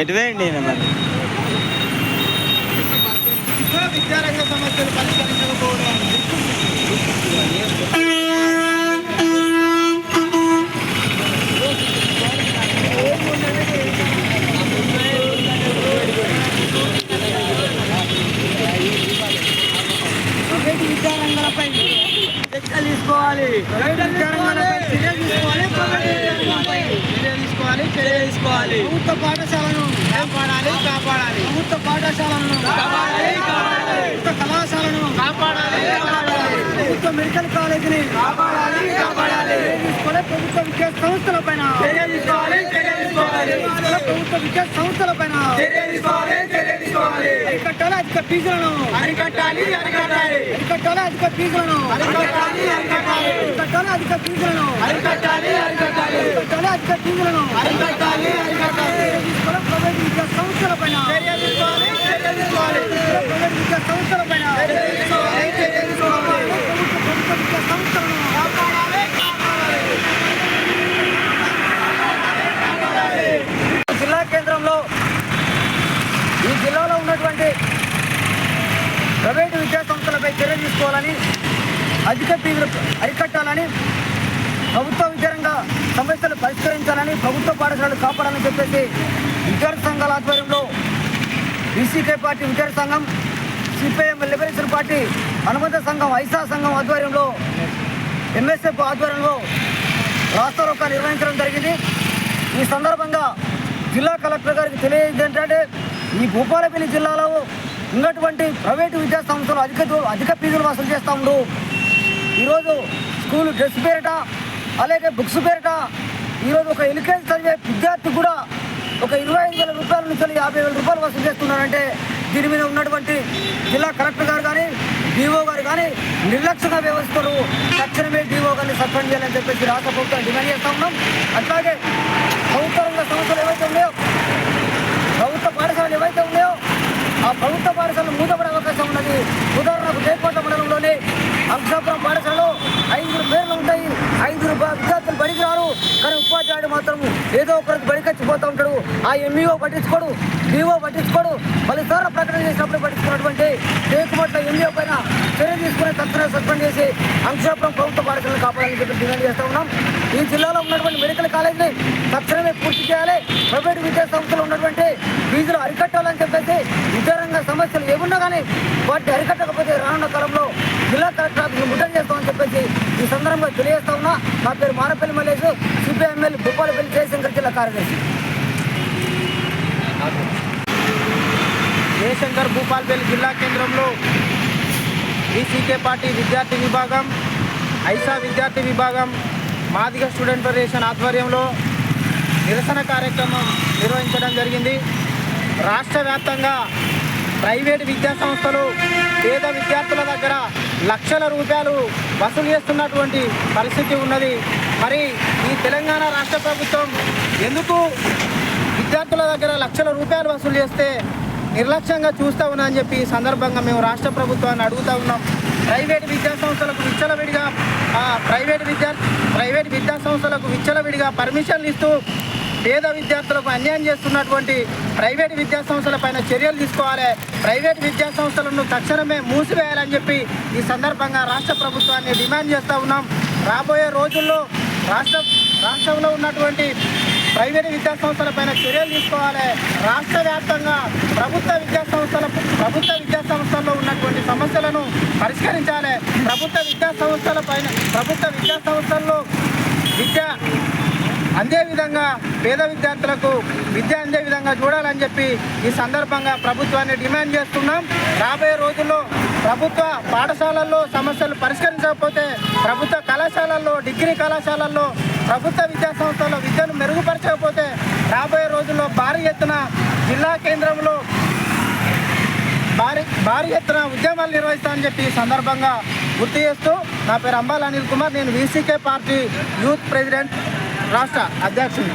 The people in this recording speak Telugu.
ఎటువేయండి మరి? విద్యారంగ సమస్యలు పరిష్కరించకపోవడం ప్రైవేట్ విద్యారంగాలపై చర్యలు తీసుకోవాలి ప్రైవేట్ విద్యారంగాలపై చర్యలు తీసుకోవాలి ప్రైవేట్ విద్యారంగాలపై చర్యలు తీసుకోవాలి చర్యలు తీసుకోవాలి ప్రభుత్వ పాఠశాలను కాపాడాలి కాపాడాలి. ప్రభుత్వ పాఠశాలను కాపాడాలి కాపాడాలి. ప్రభుత్వ కళాశాలను కాపాడాలి కాపాడాలి. ప్రభుత్వ మెడికల్ కాలేజీని కాపాడాలి కాపాడాలి. ప్రభుత్వ విద్యా సంస్థల పైన ప్రభుత్వ విద్యా సంస్థల పైన అరికట్టాలి అధిక ఫీజులను. అరికట్టాలి అరికట్టాలి. అరికట్టాలి అధిక ఫీజులను. అరికట్టాలి అరికట్టాలి. అరికట్టాలి అధిక ఫీజులను. అరికట్టాలి అరికట్టాలి. అరికట్టాలి అధిక ఫీజులను. అరికట్టాలి అరికట్టాలి తీసుకోవాలి ప్రైవేట్ విద్యా సంస్థల పైన చర్య తీసుకోవాలి చర్య తీసుకోవాలి ప్రైవేట్ విద్యా సంస్థల పైన చర్య తీసుకోవాలి చర్య తీసుకోవాలి ప్రభుత్వ ప్రభుత్వ విద్యా సంస్థలను కాపాడాలి కాపాడాలి జిల్లా కేంద్రంలో ఈ జిల్లాలో ఉన్నటువంటి ప్రైవేటు విద్యా సంస్థలపై చర్య తీసుకోవాలని అధిక ఫీజులు అరికట్టాలని ప్రభుత్వ విద్యారంగ సమస్యలు పరిష్కరించాలని ప్రభుత్వ పాఠశాలలు కాపాడాలని చెప్పేసి విద్యార్థి సంఘాల ఆధ్వర్యంలో బీసీకే పార్టీ విద్యార్థి సంఘం సిపిఐఎం లిబరేషన్ పార్టీ అనుబంధ సంఘం ఐసా సంఘం ఆధ్వర్యంలో ఎంఎస్ఎఫ్ ఆధ్వర్యంలో రాస్తారోకా నిర్వహించడం జరిగింది. ఈ సందర్భంగా జిల్లా కలెక్టర్ గారికి తెలియజేది ఏంటంటే ఈ భూపాలపల్లి జిల్లాలో ఉన్నటువంటి ప్రైవేటు విద్యా సంస్థలు అధిక అధిక ఫీజులు వసూలు చేస్తూ ఉండు. ఈరోజు స్కూల్ డ్రెస్ పేరిట అలాగే బుక్స్ పేరిట ఈరోజు ఒక ఎల్కేజీ చదివే విద్యార్థి కూడా ఒక ఇరవై ఐదు వేల రూపాయల నుంచి యాభై వేల రూపాయలు వసూలు చేస్తున్నారంటే దీని మీద ఉన్నటువంటి జిల్లా కలెక్టర్ గారు కానీ డిఓ గారు కానీ నిర్లక్ష్యంగా వ్యవస్థలు తక్షణమే డిఓ గారిని సస్పెండ్ చేయాలని చెప్పేసి రాష్ట్ర ప్రభుత్వం డిమాండ్ చేస్తా ఉన్నాం. అట్లాగే ప్రభుత్వ రంగ సంస్థలు ఏవైతే ఉన్నాయో ప్రభుత్వ పాఠశాలలు ఏవైతే ఉన్నాయో ఆ ప్రభుత్వ పాఠశాలలు మూతపడే అవకాశం ఉన్నది. ఉదాహరణకు జయకోట మండలంలోని అంశాపురం పాఠశాలలో ఐదుగురు పేర్లు ఉంటాయి. ఐదుగురు విద్యార్థులు బడికి రారు కానీ ఉపాధ్యాయుడు మాత్రం ఏదో ఒకరికి పోతూ ఉంటాడు. ఆ ఎంఈఓ పట్టించుకోడు డిఓ పట్టించుకోడు. మళ్ళీ సార్ ప్రకటన చేసినప్పుడు పట్టించుకున్నటువంటి జయకుమార్ల ఎంఈఓ పైన చర్య తీసుకుని తక్షణమే సస్పెండ్ చేసి అంశాపురం ప్రభుత్వ పాఠశాలను కాపాడాలని చెప్పి డిమాండ్ చేస్తూ ఉన్నాం. ఈ జిల్లాలో ఉన్నటువంటి మెడికల్ కాలేజీని తక్షణమే పూర్తి చేయాలి. ప్రైవేట్ విద్యా సంస్థలు ఉన్నటువంటి ఫీజులు అరికట్టాలని చెప్పేసి విద్యారంగ సమస్యలు ఏమున్నా కానీ వాటిని అరికట్టకపోతే రానున్న కాలంలో జిల్లా కలెక్టర్ ఆఫీస్ ముట్టడి చేస్తామని చెప్పేసి ఈ సందర్భంగా తెలియజేస్తా ఉన్నా. నా పేరు మారపల్లి మల్లేష్ సిపిఎంఎల్ భూపాలపల్లి జయశంకర్ జిల్లా కార్యదర్శి. జయశంకర్ భూపాల్పల్లి జిల్లా కేంద్రంలో బీసీకే పార్టీ విద్యార్థి విభాగం ఐసా విద్యార్థి విభాగం మాదిగ స్టూడెంట్ ఫెడరేషన్ ఆధ్వర్యంలో నిరసన కార్యక్రమం నిర్వహించడం జరిగింది. రాష్ట్ర వ్యాప్తంగా ప్రైవేటు విద్యా సంస్థలు పేద విద్యార్థుల దగ్గర లక్షల రూపాయలు వసూలు చేస్తున్నటువంటి పరిస్థితి ఉన్నది. మరి ఈ తెలంగాణ రాష్ట్ర ప్రభుత్వం ఎందుకు విద్యార్థుల దగ్గర లక్షల రూపాయలు వసూలు చేస్తే నిర్లక్ష్యంగా చూస్తూ ఉన్నా అని చెప్పి ఈ సందర్భంగా మేము రాష్ట్ర ప్రభుత్వాన్ని అడుగుతూ ఉన్నాం. ప్రైవేట్ విద్యాసంస్థలకు విచ్చలవిడిగా ప్రైవేట్ విద్యా ప్రైవేట్ విద్యాసంస్థలకు విచ్చలవిడిగా పర్మిషన్లు ఇస్తూ పేద విద్యార్థులకు అన్యాయం చేస్తున్నటువంటి ప్రైవేట్ విద్యాసంస్థల పైన చర్యలు తీసుకోవాలి. ప్రైవేట్ విద్యాసంస్థలను తక్షణమే మూసివేయాలని చెప్పి ఈ సందర్భంగా రాష్ట్ర ప్రభుత్వాన్ని డిమాండ్ చేస్తూ ఉన్నాం. రాబోయే రోజుల్లో రాష్ట్ర రాష్ట్రంలో ఉన్నటువంటి ప్రైవేట్ విద్యా సంస్థల పైన చర్యలు తీసుకోవాలి. రాష్ట్ర వ్యాప్తంగా ప్రభుత్వ విద్యా సంస్థల ప్రభుత్వ విద్యా సంస్థల్లో ఉన్నటువంటి సమస్యలను పరిష్కరించాలి. ప్రభుత్వ విద్యా సంస్థల పైన ప్రభుత్వ విద్యా సంస్థల్లో విద్య అందే విధంగా పేద విద్యార్థులకు విద్య అందే విధంగా చూడాలని చెప్పి ఈ సందర్భంగా ప్రభుత్వాన్ని డిమాండ్ చేస్తున్నాం. రాబోయే రోజుల్లో ప్రభుత్వ పాఠశాలల్లో సమస్యలు పరిష్కరించకపోతే ప్రభుత్వ కళాశాలల్లో డిగ్రీ కళాశాలల్లో ప్రభుత్వ విద్యా సంస్థల్లో విద్యను మెరుగుపరచకపోతే రాబోయే రోజుల్లో భారీ ఎత్తున జిల్లా కేంద్రంలో భారీ భారీ ఎత్తున ఉద్యమాలు నిర్వహిస్తామని చెప్పి ఈ సందర్భంగా గుర్తు చేస్తూ నా పేరు అంబాల్ అనిల్ కుమార్. నేను వీసీకే పార్టీ యూత్ ప్రెసిడెంట్. రాష్ట్ర అధ్యక్షుడు